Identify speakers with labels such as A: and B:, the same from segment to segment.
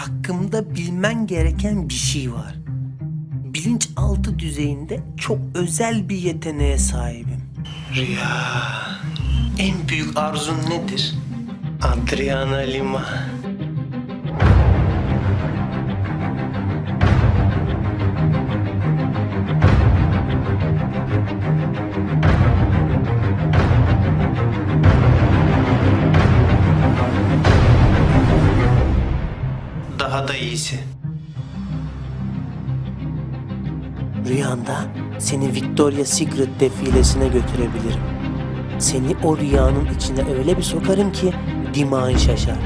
A: hakkımda bilmen gereken bir şey var. Bilinçaltı düzeyinde çok özel bir yeteneğe sahibim. Rüya, en büyük arzun nedir? Adriana Lima. Daha da iyisi. Rüyanda seni Victoria Secret defilesine götürebilirim. Seni o rüyanın içine öyle bir sokarım ki dimağın şaşar.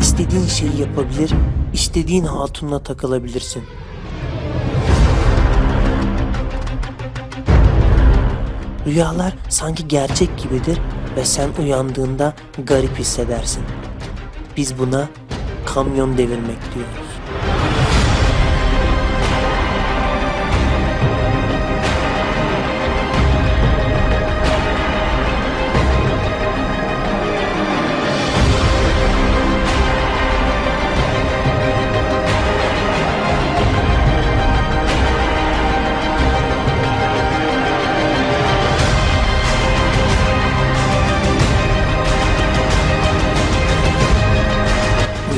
A: İstediğin şeyi yapabilir, istediğin hatunla takılabilirsin. Rüyalar sanki gerçek gibidir ve sen uyandığında garip hissedersin. Biz buna kamyon devirmek diyoruz.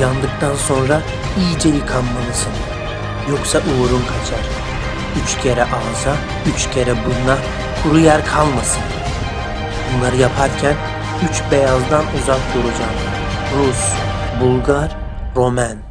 A: Uyandıktan sonra iyice yıkanmalısın. Yoksa uğurun kaçar. Üç kere ağza, üç kere buruna kuru yer kalmasın. Bunları yaparken üç beyazdan uzak duracaksın. Rus, Bulgar, Romen.